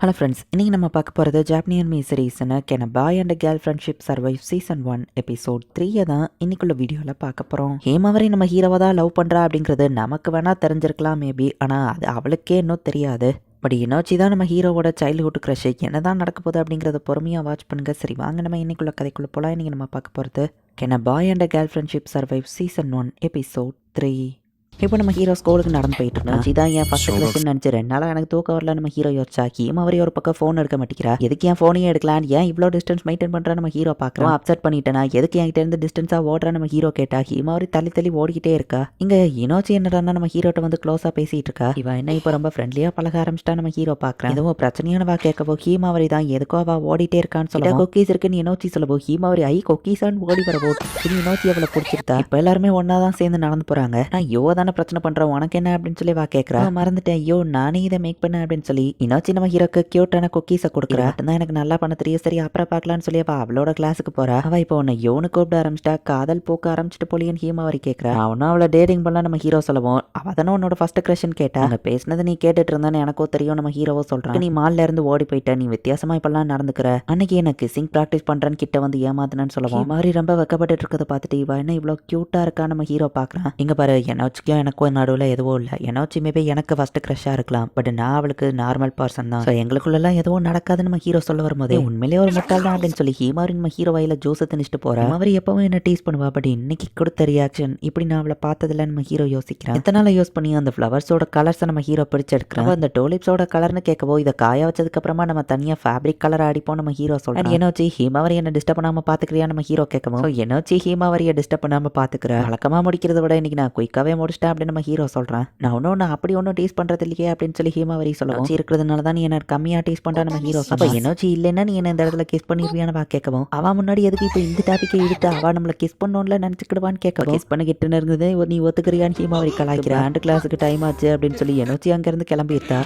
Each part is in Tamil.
ஹலோ ஃப்ரெண்ட்ஸ் இன்றைக்கி நம்ம பார்க்க போகிறது ஜாப்னியன் மீ சீரீஸ்னு can a boy and girl friendship survive season one episode த்ரீயை தான் இன்னைக்குள்ள வீடியோவில் பார்க்க போகிறோம் ஹேமாவரை நம்ம ஹீரோவாக தான் லவ் பண்ணுறா அப்படிங்கிறது நமக்கு வேணால் தெரிஞ்சிருக்கலாம் மேபி ஆனால் அது அவளுக்கே இன்னும் தெரியாது. பட் இனோச்சி தான் நம்ம ஹீரோவோட சைல்ட்ஹுட் க்ரஷ் என்ன தான் நடக்க போகுது அப்படிங்கிறத பொறுமையாக வாட்ச் பண்ணுங்க. சரி வாங்க நம்ம இன்னைக்குள்ள கதைக்குள்ள போகலாம் இன்றைக்கி நம்ம பார்க்க போகிறது can a boy and girl friendship survive season one episode three இப்போ நம்ம ஹீரோ ஸ்கூலுக்கு நடந்து போயிட்டு இருக்கோம் இதான் என் ஃபர்ஸ்ட் கிளாஸ் நினச்சி ரெண்டு நாளாக எனக்கு தூக்கம் வரல நம்ம ஹீரோ யோசிச்சா ஹீமா அவரே ஒரு பக்கம் ஃபோன் எடுக்க மாட்டேங்கிறா எதுக்கு என் ஃபோனையும் எடுக்கலாம் ஏன் இவ்வளோ டிஸ்டன்ஸ் மெயின்டைன் பண்ணுறா நம்ம ஹீரோ பார்க்குறோம் அப்செட் பண்ணிட்டேனா எதுக்கு என்கிட்ட இருந்து டிஸ்டன்ஸாக ஓடுறா நம்ம ஹீரோ கேட்டா ஹீமா அவரே தள்ளி தள்ளி ஓடிக்கிட்டே இருக்கா இங்கே இனோச்சி என்னடா நம்ம ஹீரோட்ட வந்து க்ளோஸாக பேசிட்டு இருக்கா இவன் என்ன இப்போ ரொம்ப ஃப்ரெண்ட்லியாக பழக ஆரம்பிச்சிட்டா நம்ம ஹீரோ பார்க்குறேன் எதுவும் பிரச்சனையானவா கேட்கவோ ஹீமாவரி தான் எதுக்கோ அவ ஓடிட்டே இருக்கான்னு சொல்ல குக்கீஸ் இருக்குன்னு இனோச்சி சொல்லவோ ஹீமாவரி ஐ குக்கீஸான்னு ஓடி வர ஓட்டு இனோச்சி அவளை பிடிச்சிருத்தா இப்போ எல்லாருமே ஒன்றா தான் சேர்ந்து நடந்து போகிறாங்க நான் யோ தானே பிரச்சனை பண்ணுறேன் உனக்கு என்ன அப்படின்னு சொல்லி வா கேட்குறா மறந்துட்டேன். ஐயோ நானே இதை மேக் பண்ணேன் அப்படின்னு சொல்லி இனோச்சி நம்ம ஹீரோக்கு கியூட்டான குக்கீஸை கொடுக்குறா. தான் எனக்கு நல்லா பண்ண தெரியும். சரி அப்புறம் பார்க்கலாம்னு சொல்லி அவள் அவளோட கிளாஸுக்கு போறா. அவள் இப்போ உன்னை யோனு கூப்பிட ஆரம்பிச்சிட்டா. காதல் பூக்க ஆரம்பிச்சிட்டு போலியன் ஹீமாவரி கேட்குறா அவனும் அவளை டேட்டிங் பண்ணலாம் நம்ம ஹீரோ சொல்லவும். அவள் தானே உன்னோட ஃபர்ஸ்ட் க்ரஷன் கேட்டா. அங்கே பேசினது நீ கேட்டுட்டு இருந்தானே எனக்கும் தெரியும் நம்ம ஹீரோவோ சொல்கிறான் நீ மால்ல இருந்து ஓடி போயிட்ட. நீ வித்தியாசமா இப்பெல்லாம் நடந்துக்கிற. அன்னைக்கு என்ன கிசிங் ப்ராக்டிஸ் பண்றேன்னு கிட்ட வந்து ஏமாத்தினு சொல்லுவோம். மாதிரி ரொம்ப வெக்கப்பட்டு இருக்கதை பார்த்துட்டு இவ என்ன இவ்வளோ க்யூட்டா இருக்கா நம்ம ஹீரோ பார்க்குறான் இங்க பாரு என்னச்சுக்கும் எனக்கும் நடுவில் எதுவும் இல்லை. என்னச்சு மேபி எனக்கு ஃபர்ஸ்ட் க்ரஷ்ஷாக இருக்கலாம். பட் நான் அவளுக்கு நார்மல் பர்சன் தான். ஸோ எங்களுக்குள்ளெல்லாம் எதுவும் நடக்காதுன்னு நம்ம ஹீரோ சொல்ல வரும்போது உண்மையிலேயே ஒரு முட்டாள் தான் அப்படின்னு சொல்லி ஹீமாரி நம்ம ஹீரோ வாயில ஜூஸை திணிச்சிட்டு போறேன் அவர் எப்பவும் என்ன டீஸ் பண்ணுவா? பட் இன்னைக்கு கொடுத்த ரியாக்ஷன் இப்படி நான் அவளை பார்த்ததில்ல நம்ம ஹீரோ யோசிக்கிறேன் எத்தனை நாள் யூஸ் பண்ணி அந்த ஃப்ளவர்ஸோட கலர்ஸை நம்ம ஹீரோ பிடிச்செடுக்கிறோம் அந்த டோலிப்ஸோட கலர்னு கேட்கவோ இதை காய வச்சதுக்கு அப்புறமா நம்ம தனியாக ஃபேப்ரிக் கலர் அடிப்போம் நம்ம ஹீரோ சொல்றோம் என்ன வச்சு ஹீமாவரி என்ன டிஸ்டர்ப் பண்ணாம பாத்துக்கிறியா நம்ம ஹீரோ கேட்கவும்? என்ன வச்சு ஹீமாவரியை டிஸ்டர்ப் பண்ணாம பாத்துக்கிறேன் வழக்கமா முடிக்கிறத விட இன்னைக்கு நான் குயிக்காவே முடிச்சிட்டேன். அப்படின்னு நம்ம ஹீரோ சொல்றேன். நான் ஒன்றும் நான் அப்படி ஒன்றும் டீஸ் பண்றது இல்லையே அப்படின்னு சொல்லி ஹீமாவரி சொல்லுவோம். இருக்கிறதுனால தான் நீ என்ன கம்மியா டீஸ் பண்ற நம்ம ஹீரோ அப்ப என்னோச்சி இல்லைன்னா நீ என்ன இந்த இடத்துல கிஸ் பண்ணிருவியான்னு வா கேட்கவும். அவ முன்னாடி எதுக்கு இப்போ இந்த டாபிக்கை எடுத்து அவ நம்மள கிஸ் பண்ணோம்ல நினைச்சுக்கிடுவான்னு கேட்கவும். கிஸ் பண்ணிக்கிட்டு இருந்தது நீ ஒத்துக்கிறியான்னு ஹீமாவரி கலாய்க்கிறா. ஆண்டு கிளாஸுக்கு டைம் ஆச்சு அப்படின்னு சொல்லி என்னோச்சி அங்க இருந்து கிளம்பிட்டா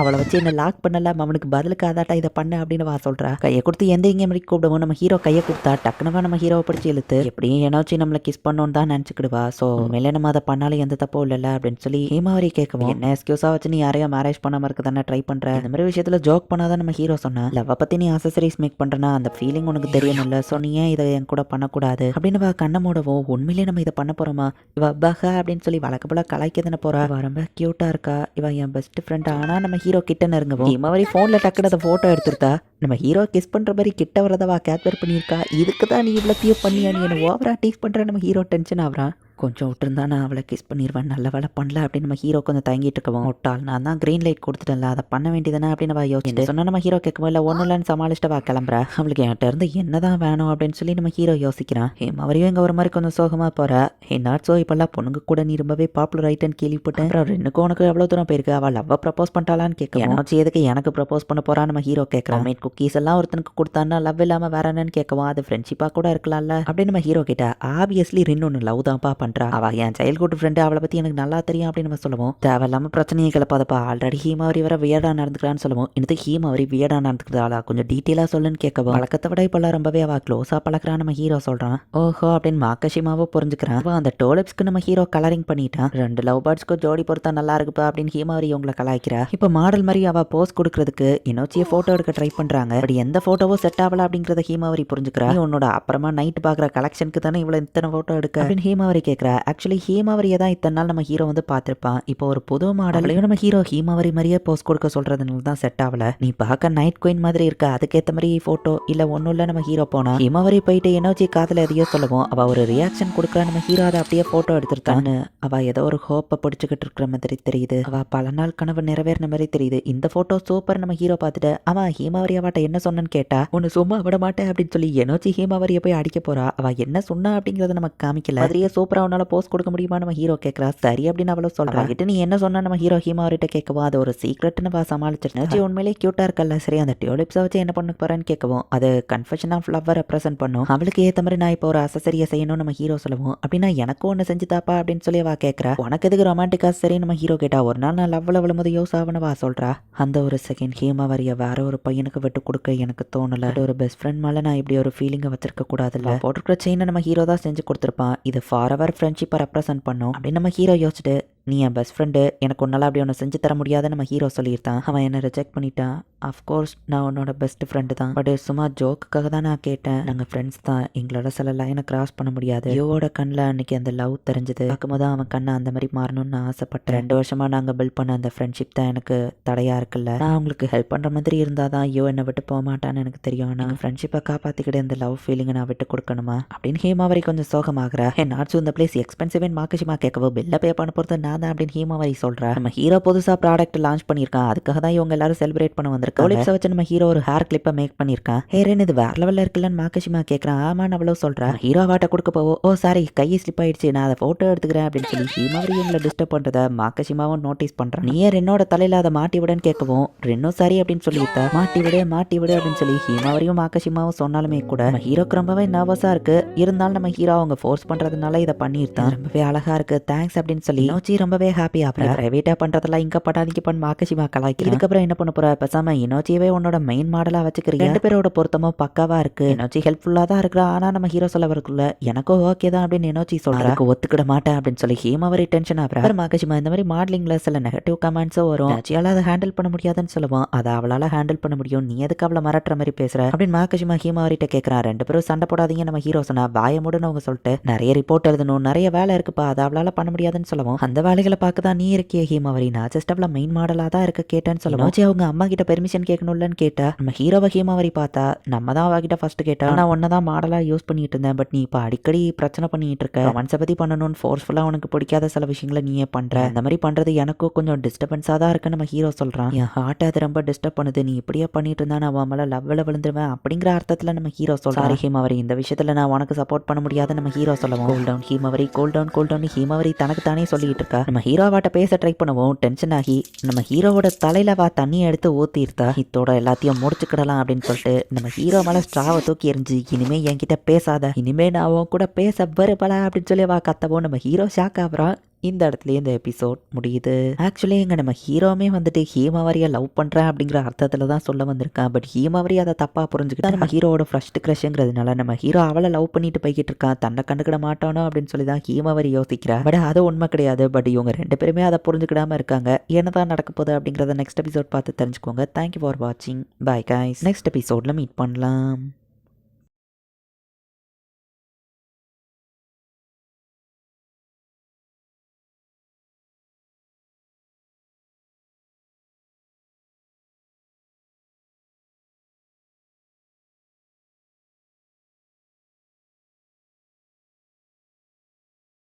அவளை வச்சு என்ன லாக் பண்ணல அவனுக்கு பதிலுக்கு அதாட்டா இதை பண்ண அப்படின்னு வா சொல்றா. கையை கொடுத்து எந்த இங்கே மாதிரி கூப்பிடுவோம் நம்ம ஹீரோ கையை கொடுத்தா டக்குனவா நம்ம ஹீரோவை பிடிச்சி இழுத்து. எப்படியும் ஏனாச்சும் நம்மள கிஸ் பண்ணோன்னு தான் நினச்சிக்கிடுவா. ஸோ மேலே நம்ம அதை பண்ணாலும் எந்த தப்பும் இல்லைல்ல அப்படின்னு சொல்லி ஹேமாவரி கேட்கவும் என்ன எக்ஸ்கியூஸா வச்சு நீ யாரையும் மேரேஜ் பண்ணாம இருக்க தானே ட்ரை பண்ற? இந்த மாதிரி விஷயத்துல ஜோக் பண்ணாதான் நம்ம ஹீரோ சொன்னா லவ் பத்தி நீ அசசரிஸ் மேக் பண்றனா? அந்த ஃபீலிங் உனக்கு தெரியணும்ல ஸோ நீ ஏன் இதை என் கூட பண்ணக்கூடாது? அப்படின்னு வா கண்ணை மூடவும் உண்மையிலேயே நம்ம இதை பண்ண போறோமா? இவ பஹ அப்படின்னு சொல்லி வழக்க போல கலாய்க்க தானே போறா. இவ ரொம்ப கியூட்டா இருக்கா? இவ என் பெஸ்ட் ஃப்ரெண்ட் ஆனா நம்ம ஹீரோ கிட்ட நெருங்கவும் ஹேமாவரி போன்ல டக்குனு அதை போட்டோ எடுத்துருத்தா நம்ம ஹீரோ கிஸ் பண்ற மாதிரி கிட்ட வரதவா கேப்சர் பண்ணியிருக்கா? இதுக்கு தான் நீ இவ்வளோத்தையும் பண்ணியா? நீ என்ன ஓவரா டீஸ் பண்ற நம்ம ஹீரோ டென்ஷன் ஆகுறான் கொஞ்சம் விட்டுருந்தா நான் அவளை கிஸ் பண்ணிடுவேன் நல்ல வேலை பண்ணல அப்படின்னு நம்ம ஹீரோ கொஞ்சம் தங்கிட்டு இருக்கவும். விட்டால் நான் தான் க்ரீன் லைட் கொடுத்துட்டேன்ல. அதை பண்ண வேண்டியதானே அப்படின்னு அவள் யோசிச்சு சொன்னா நம்ம ஹீரோ கேட்கவும் இல்லை ஒன்றும் இல்லைன்னு சமாளிச்சுட்டு வா கிளம்புறா. அவளுக்கு என்கிட்ட இருந்து என்னதான் வேணும்? அப்படின்னு சொல்லி நம்ம ஹீரோ யோசிக்கிறான் ஹேம் அவரையும் இங்கே ஒரு மாதிரி கொஞ்சம் சோகமாக போறா. ஹே நாட் ஸோ இப்போல்லாம் பொண்ணுங்க கூட நீ ரொம்பவே பாப்புலர் ஆயிட்டேன்னு கேள்விப்பட்டேன் அப்புறம் ரெண்டுக்கும் உனக்கு எவ்வளோ தூரம் போயிருக்கு? அவள் லவ்வை ப்ரப்போஸ் பண்ணிட்டாலான்னு கேட்க என்னாச்சு எதுக்கு எனக்கு ப்ரப்போஸ் பண்ண போறா? நம்ம ஹீரோ கேட்குறான் குக்கீஸ் எல்லாம் ஒருத்தனுக்கு கொடுத்தான்னா லவ் இல்லாமல் வேற என்னன்னு கேட்கவும் அது ஃப்ரெண்ட்ஷிப்பாக கூட இருக்கலாம்ல. அப்படின்னு நம்ம ஹீரோ கிட்ட ஆப்வியஸ்லி ரின் ஒன்று லவ் தான்ப்பா பண்ணுறா அவள் என் சைல்ட்ஹுட் ஃப்ரெண்டு அவளை பற்றி எனக்கு நல்லா தெரியும் அப்படின்னு நம்ம சொல்லுவோம். தேவையில்லாமல் பிரச்சனையை கிளப்பாதப்பா. ஆல்ரெடி ஹீமாவரி வர வியடாக நடந்துக்கிறான்னு சொல்லுவோம். இன்னது ஹீமாவரி வியடாக நடந்துக்கிறதாளா கொஞ்சம் டீட்டெயிலாக சொல்லுன்னு கேட்கவும் வழக்கத்தை விட இப்போல்லாம் ரொம்பவே அவள் க்ளோஸாக பழக்கிறான் நம்ம ஹீரோ சொல்கிறான் ஓஹோ அப்படின்னு மாக்கஷிமாவோ புரிஞ்சுக்கிறான். அந்த டோலிப்ஸ்க்கு நம்ம ஹீரோ கலரிங் பண்ணிட்டான். ரெண்டு லவ் பேர்ட்ஸ்க்கு ஜோடி பொறுத்தா நல்லா இருக்குப்பா அப்படின்னு ஹீமாவரி உங்களை கலாய்க்கிறா. இப்போ மாடல் மாதிரி அவள் போஸ் கொடுக்கறதுக்கு இன்னொச்சியை ஃபோட்டோ எடுக்க ட்ரை பண்ணுறா பண்ணுறாங்க அப்படி எந்த ஃபோட்டோவோ செட் ஆகல அப்படிங்கிறத ஹீமாவரி புரிஞ்சுக்கிறா. உன்னோட அப்புறமா நைட் பார்க்குற கலெக்ஷனுக்கு தானே இவ்வளோ இத்தனை ஃபோட்டோ எடுக்க? அப்படின்னு ஹீமாவரி கேட்குறா ஆக்சுவலி ஹீமாவரியை தான் இத்தனை நாள் நம்ம ஹீரோ வந்து பார்த்துருப்பான். இப்போ ஒரு புது மாடலையும் நம்ம ஹீரோ ஹீமாவரி மாதிரியே போஸ்ட் கொடுக்க சொல்றதுனால தான் செட் ஆகல. நீ பார்க்க நைட் குயின் மாதிரி இருக்க. அதுக்கேற்ற மாதிரி ஃபோட்டோ இல்லை ஒன்றும் இல்லை நம்ம ஹீரோ போனா. ஹீமாவரி போயிட்டு எனர்ஜி காதில் எதையோ சொல்லுவோம். அவள் ஒரு ரியாக்ஷன் கொடுக்குறா நம்ம ஹீரோ அதை அப்படியே ஃபோட்டோ எடுத்துருத்தான்னு அவள் ஏதோ ஒரு ஹோப்பை பிடிச்சிக்கிட்டு இருக்கிற மாதிரி தெரியுது. அவள் பல நாள் கனவு நிறைவேறின மாதிரி தெரியுது. இந்த ஃபோட்டோ சூப்பர் நம்ம ஹீரோ பார்த்துட்டு அவன் ஹீமாவரி அவாட்ட என்ன சொன்னன்னு கேட்டா உன்னை சும்மா விட மாட்டேன் அப்படின்னு சொல்லி எனர்ஜி ஹீமாவரியை போய் அடிக்க போறா. அவள் என்ன சொன்னா அப்படிங்கிறத நமக்கு காமிக்கல. மாதிரியே சூப்பராக உன்னால போஸ்ட் கொடுக்க முடியுமா? நம்ம ஹீரோ கேட்குறா சரி அப்படின்னு அவளும் சொல்றா. கிட்ட நீ என்ன சொன்னா நம்ம ஹீரோ ஹீமாவரிட்ட கேட்கவும் அது ஒரு சீக்ரெட்னு வா சமாளிச்சிருச்சு உண்மையிலே கியூட்டா இருக்கல்ல. சரி அந்த டியூலிப்ஸை வச்சு என்ன பண்ண போறேன்னு கேட்கவும் அது கன்ஃபெஷன் ஆஃப் லவ்வை ரெப்ரசென்ட் பண்ணும். அவளுக்கு ஏற்ற மாதிரி நான் இப்போ ஒரு அசசரியை செய்யணும் நம்ம ஹீரோ சொல்லுவோம். அப்படின்னா எனக்கும் ஒன்று செஞ்சு தாப்பா அப்படின்னு சொல்லி அவ கேட்குறா உனக்கு எதுக்கு ரொமான்டிக்கா சரி நம்ம ஹீரோ கேட்டா ஒரு நாள் நான் லவ்வில் விழும்போது யோஸ் ஆகணும் வா சொல்றா. அந்த ஒரு செகண்ட் ஹீமாவரியை வேற ஒரு பையனுக்கு விட்டு கொடுக்க எனக்கு தோணல. ஒரு பெஸ்ட் ஃப்ரெண்ட் மேலே நான் இப்படி ஒரு ஃபீலிங்கை வச்சிருக்க கூடாதுல்ல. போட்டிருக்கிற செயினை நம்ம ஹீரோ தான் செஞ்சு கொடுத்துருப்பான். இது ஃபார் அவர் ஃப்ரெண்ட்ஷிப்பை ரெப்ரசென்ட் பண்ணும். அப்படின்னு நம்ம ஹீரோ யோசிச்சுட்டு நீ என் பெஸ்ட் ஃப்ரெண்டு எனக்கு உன்னால் அப்படி ஒன்று செஞ்சு தர முடியாதுன்னு நம்ம ஹீரோ சொல்லியிருந்தான். அவன் என்ன ரிஜெக்ட் பண்ணிட்டான். அஃப்கோர்ஸ் நான் உன்னோட பெஸ்ட் ஃப்ரெண்டு தான். பட் சும்மா ஜோக்குக்காக தான் நான் கேட்டேன். நாங்கள் ஃப்ரெண்ட்ஸ் தான். எங்களோட சில லைனை கிராஸ் பண்ண முடியாது. யோவோட கண்ணில் அன்னைக்கு அந்த லவ் தெரிஞ்சது. பார்க்கும்போது அவன் கண்ணை அந்த மாதிரி மாறணும்னு நான் ஆசைப்பட்டேன். ரெண்டு வருஷமாக நாங்கள் பில்ட் பண்ண அந்த ஃப்ரெண்ட்ஷிப் தான் எனக்கு தடையாக இருக்குல்ல. நான் அவங்களுக்கு ஹெல்ப் பண்ணுற மாதிரி இருந்தால் தான் ஐயோ என்னை விட்டு போக மாட்டான்னு எனக்கு தெரியும். நாங்கள் ஃப்ரெண்ட்ஷிப்பை காப்பாற்றிக்கிட்டு இந்த லவ் ஃபீலிங்கை நான் விட்டு கொடுக்கணுமா? அப்படின்னு ஹேமாவரி கொஞ்சம் சோகமாகிறேன் என் நாட்ஸ் இந்த பிளேஸ் எக்ஸ்பென்சிவ் அண்ட் மாக்கஷிமா கேட்கவோ பில்லை பே பண்ண போகிறது நான் தான் அப்படின்னு ஹேமாவரி சொல்கிறேன் நம்ம ஹீரோ புதுசாக ப்ராடக்ட் லான்ச் பண்ணியிருக்கான். அதுக்காக தான் இவங்க எல்லாரும் செலிப்ரேட் பண்ண வந்திருக்காங்க. ஒலிப்ஸை வச்சு நம்ம ஹீரோ ஒரு ஹேர் கிளிப்பை மேக் பண்ணியிருக்கான். ஹே இது வேற லெவலில் இருக்குல்லன்னு மாக்கஷிமா கேட்குறான் நான் அவ்வளோ சொல்கிறேன் ஹீரோ வாட்ட கொடுக்க போவோம் ஓ சாரி கையை ஸ்லிப் ஆயிடுச்சு. நான் அதை ஃபோட்டோ எடுத்துக்கிறேன் அப்படின்னு சொல்லி ஹீமாவரி இவங்களை டிஸ்டர்ப் பண்ணுறத மாக்கஷிமாவும் நோட்டீஸ் பண்ணுறான் நீ ரென்னோட தலையில் அதை மாட்டி விடன்னு கேட்கவும் ரென்னும் சாரி அப்படின்னு சொல்லிவிட்டா மாட்டி விடு மாட்டி விடு அப்படின்னு சொல்லி ஹீமாவரியும் மாக்கஷிமாவும் சொன்னாலுமே கூட நம்ம ஹீரோக்கு ரொம்பவே நர்வஸாக இருக்கு. இருந்தாலும் நம்ம ஹீரோ அவங்க ஃபோர்ஸ் பண்ணுறதுனால இதை பண்ணியிருந்தான் ரொம்பவே அழகா இருக்கு. தேங்க்ஸ் அப்படின்னு சொல்லி நோச்சி ரொம்பவே ஹாப்பி அப்புறம் ப்ரைவேட்டாக பண்ணுறதெல்லாம் இங்கே பண்ணாதீங்க பண்ண. மாக்கஷிமா கலாய்க்கு. இதுக்கப்புறம் என்ன பண்ண போற? பேசாம இனோச்சியவே உன்னோட மெயின் மாடலாக வச்சுக்கிறீங்க ரெண்டு பேரோட பொருத்தமும் பக்காவா இருக்கு. இனோச்சி ஹெல்ப்ஃபுல்லாக தான் இருக்கிறா. ஆனா நம்ம ஹீரோ சொல்ல வரக்குள்ள எனக்கும் ஓகே தான் அப்படின்னு இனோச்சி சொல்றாரு ஒத்துக்கிட மாட்டேன் அப்படின்னு சொல்லி ஹேமாவரி டென்ஷன் ஆகுற. மாக்கஷிமா இந்த மாதிரி மாடலிங்ல சில நெகட்டிவ் கமெண்ட்ஸும் வரும். நச்சியால அதை ஹேண்டில் பண்ண முடியாதுன்னு சொல்லுவோம் அதை அவளால ஹேண்டில் பண்ண முடியும். நீ எதுக்கு அவளை மிரட்டுற மாதிரி பேசுற? அப்படின்னு மாக்கஷிமா ஹேமாவரிட்ட கேட்கறான் ரெண்டு பேரும் சண்டை போடாதீங்க நம்ம ஹீரோ சொன்னா. வாய அவங்க சொல்லிட்டு நிறைய ரிப்போர்ட் எழுதணும். நிறைய வேலை இருக்குப்பா. அதை அவளால பண்ண முடியாதுன்னு சொல்லுவோம். அந்த வேலைகளை பார்க்க தான் நீ இருக்கிய ஹேமாவரி நான் ஜஸ்ட் அவள மெயின் மாடலா தான் இருக்க கேட்டேன்னு சொல்லுவோம் நோச்சி அவங்க அம்மா கிட்ட பெர்மிஷன் கேட்கணும்லன்னு கேட்டா நம்ம ஹீரோவை ஹேமாவரி பார்த்தா நம்ம தான் அவகிட்ட ஃபர்ஸ்ட் கேட்டா நான் ஒன்ன தான் மாடலா யூஸ் பண்ணிட்டு இருந்தேன் பட் நீ இப்போ அடிக்கடி பிரச்சனை பண்ணிட்டு இருக்க. ரொமான்ஸை பத்தி பண்ணணும்னு ஃபோர்ஸ்ஃபுல்லா உனக்கு பிடிக்காத சில விஷயங்களை நீயே பண்ற. இந்த மாதிரி பண்றது எனக்கும் கொஞ்சம் டிஸ்டர்பன்ஸா தான் இருக்குன்னு நம்ம ஹீரோ சொல்றான். என் ஹார்ட் அது ரொம்ப டிஸ்டர்ப் பண்ணுது. நீ இப்படியே பண்ணிட்டு இருந்தா நான் அவன் மேல லவ்ல விழுந்துருவேன் அப்படிங்கிற அர்த்தத்துல நம்ம ஹீரோ சொல்றாரு ஹீமாவரி இந்த விஷயத்துல நான் உனக்கு சப்போர்ட் பண்ண முடியாதுன்னு நம்ம ஹீரோ சொல்லுவோம். Cool down Himawari cool down cool down Himawari தனக்கு தானே சொல்லிட்டு இருக்கா. நம்ம ஹீரோவாட்ட பேச ட்ரை பண்ணுவோம். டென்ஷன் ஆகி நம்ம ஹீரோவோட தலையில வா தண்ணியை எடுத்து ஊத்திருத்தா இத்தோட எல்லாத்தையும் முடிச்சுக்கிடலாம் அப்படின்னு சொல்லிட்டு நம்ம ஹீரோ மேல ஸ்ட்ராவை தூக்கி எறிஞ்சு இனிமே என்கிட்ட பேசாத இனிமே நான் கூட பேச வருபல அப்படின்னு சொல்லி வா கத்தவும் நம்ம ஹீரோ ஷாக் ஆகுறான். இந்த இடத்துலயே இந்த எபிசோட் முடியுது. ஆக்சுவலி எங்கள் நம்ம ஹீரோமே வந்துட்டு ஹீமாவரியை லவ் பண்ணுறேன் அப்படிங்கிற அர்த்தத்தில் தான் சொல்ல வந்திருக்கான். பட் ஹீமாவரி அதை தப்பாக புரிஞ்சுக்கிட்டு நம்ம ஹீரோவோட ஃபர்ஸ்ட் க்ரஷ்ங்கிறதுனால நம்ம ஹீரோ அவளை லவ் பண்ணிட்டு போய்கிட்டு இருக்கான். தன்னை கண்டுக்கிட மாட்டானோ அப்படின்னு சொல்லி தான் ஹீமாவரி யோசிக்கிறா. பட் அது உண்மை கிடையாது. பட் இவங்க ரெண்டு பேருமே அதை புரிஞ்சுக்கிடாம இருக்காங்க. என்னதான் நடக்க போகுது அப்படிங்கிறத நெக்ஸ்ட் எபிசோட் பார்த்து தெரிஞ்சுக்கோங்க. தேங்க்யூ ஃபார் வாட்சிங் பை கைஸ் நெக்ஸ்ட் எபிசோட்ல மீட் பண்ணலாம்.